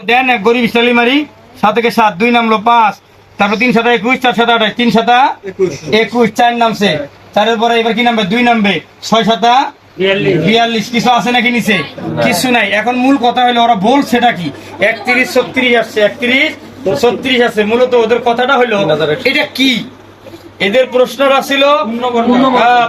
দেন এক গরিব ইসলালি মারি সাত থেকে সাত দুই নামলো পাঁচ তারপর তিন সাতা একুশ চার সাতা আঠাশ তিন সাতা একুশ। চার নামছে। চারের পরে এবার কি নামবে? দুই নামবে। ছয় সাতা বিয়াল্লিশ। কিছু আছে নাকি নিচে? কিছু নাই। এখন মূল কথা হলো ওরা বলছে সেটা কি? একত্রিশ ছত্রিশ আসছে একত্রিশ ছত্রিশ আছে মূলত ওদের কথাটা হলো এটা কি? এদের প্রশ্নটা ছিল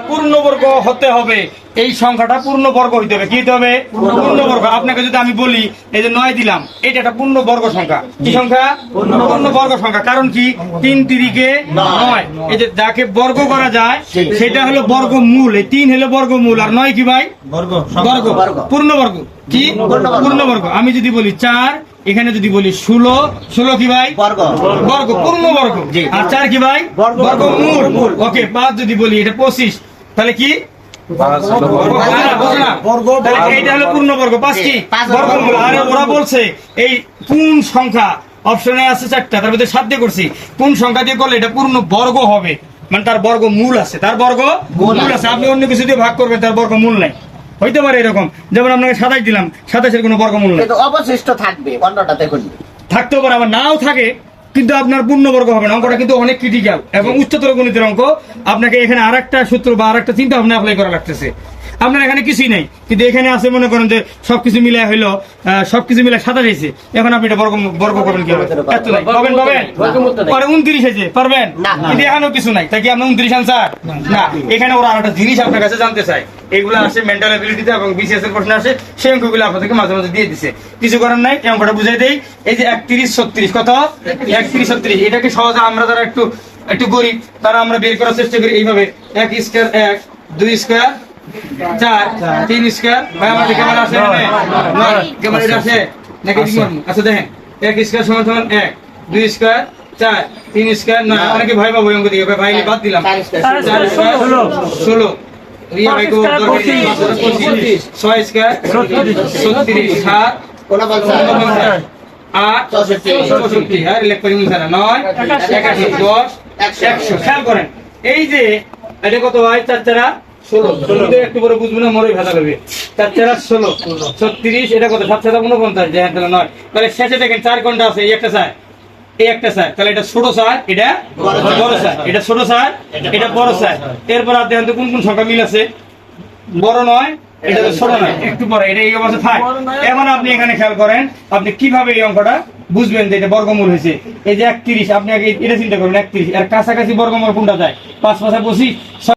পূর্ণবর্গ। হতে হবে। এই সংখ্যাটা পূর্ণবর্গ হইতে হবে। কি হতে হবে? পূর্ণবর্গ। আপনাকে যদি আমি বলি এই যে নয় দিলাম এটা একটা পূর্ণবর্গ সংখ্যা। কি সংখ্যা? পূর্ণবর্গ। সংখ্যা। কারণ কি? তিন তিরিকে নয়। এই যে যাকে বর্গ করা যায় সেটা হলো বর্গমূল। এই তিন হলো বর্গমূল। আর নয় কি ভাই? বর্গ বর্গ। পূর্ণবর্গ। কি? পূর্ণবর্গ। আমি যদি বলি চার এখানে যদি বলি ষোলো ষোলো কি ভাই? বর্গ। বর্গ পূর্ণ বর্গ। আর চার কি ভাই? বর্গ। মূল। ওকে পাঁচ যদি বলি এটা পঁচিশ। তাহলে কি? হলো বর্গমূল আর ওরা বলছে এই কোন সংখ্যা অপশনে আছে চারটা। তার মধ্যে সাত দিয়ে করছি। কোন সংখ্যা দিয়ে করলে এটা পূর্ণ বর্গ হবে। মানে তার বর্গ মূল আছে। তার বর্গ মূল আছে। আপনি অন্য কিছু দিয়ে ভাগ করবেন তার বর্গ মূল নাই। হইতে পারে এরকম। যেমন আপনাকে সাতাশ দিলাম সাতাশের কোনো বর্গমূল নেই। কিন্তু অবশিষ্ট থাকবে অন্যটা দেখুন। থাকতেও পারে আবার নাও থাকে কিন্তু আপনার পূর্ণবর্গ হবে না। অঙ্কটা কিন্তু অনেক ক্রিটিক্যাল এবং উচ্চতর গণিতের অঙ্ক। আপনাকে এখানে আর একটা সূত্র বা আর একটা চিন্তা ভাবনা অ্যাপ্লাই করা লাগতেছে। আপনার এখানে কিছুই নেই। কিন্তু এখানে আছে মনে করেন যে সবকিছু মিলে হইল সবকিছু মিলে সাতাশ হয়েছে। এখন আপনি এটা বর্গ বর্গ করবেন কি হবে এত নাই। পাবেন পাবেন পরে উনত্রিশ হয়েছে পারবেন? কিন্তু এখানেও কিছু নাই। তাই কি আপনি উনত্রিশ আনসার? না। এখানে ওরা আর একটা জিনিস আপনার কাছে জানতে চায়। এগুলো আসে মেন্টাল অ্যাবিলিটিতে এবং বিসিএস এর প্রশ্ন আসে। সেই অঙ্কগুলো আপনাদেরকে মাঝে মাঝে দিয়ে দিছে। কিছু করার নাই এই অঙ্কটা বুঝাই দেই। এই যে একত্রিশ ছত্রিশ কত? একত্রিশ ছত্রিশ। এটাকে সহজে আমরা যারা একটু একটু গরিব তারা আমরা বের করার চেষ্টা করি এইভাবে। এক স্কোয়ার এক দুই স্কোয়ার চার তিন স্কোয়ার। ভাই আমাদের ক্যামেরা আছে নয়। ক্যামেরা আছে? নাকি আচ্ছা দেখেন। এক স্কোয়ার সমান সমান এক। দুই স্কোয়ার চার। তিন স্কোয়ার নয়। অনেকে ভয় পাবো এই অঙ্ক দিকে ভাই বাদ দিলাম। চার চার স্কোয়ার ষোলো। রিয়া ভাই কো দরকার নেই। পঁচিশ। ছয় স্কোয়ার ছত্রিশ। সাত। আট। চৌষট্টি। চৌষট্টি। হ্যাঁ লেখ করি নয়। একাশি। দশ। একশো। খেয়াল করেন। এই যে এটা কত হয়? চার চারা? ষোলো। ষোলোতে একটু পরে বুঝব না মরে ভেজা করবে চার চারা ষোলো। ছত্রিশ এটা কত? সাত সাত উনপঞ্চাশ যে হ্যাঁ নয়। তাহলে শেষে দেখেন চার ঘণ্টা আছে এই একটা স্যার এই একটা স্যার তাহলে এটা ছোট স্যার এটা বড় স্যার এটা ছোট স্যার এটা বড় স্যার এরপর আর দেখেন কোন কোন সংখ্যা মিল আছে? বড় নয় এটা তো ছোট নয়। একটু পরে এটা এই অবস্থা থাক। এখন আপনি এখানে খেয়াল করেন আপনি কীভাবে এই অঙ্কটা বুঝবেন যে এটা বর্গমূল হয়েছে? এই যে একত্রিশ আপনি আগে এটা চিন্তা করবেন একত্রিশ। এর কাছাকাছি বর্গমূল কোনটা যায়? পাঁচ পাঁচা পঁচিশ ছয়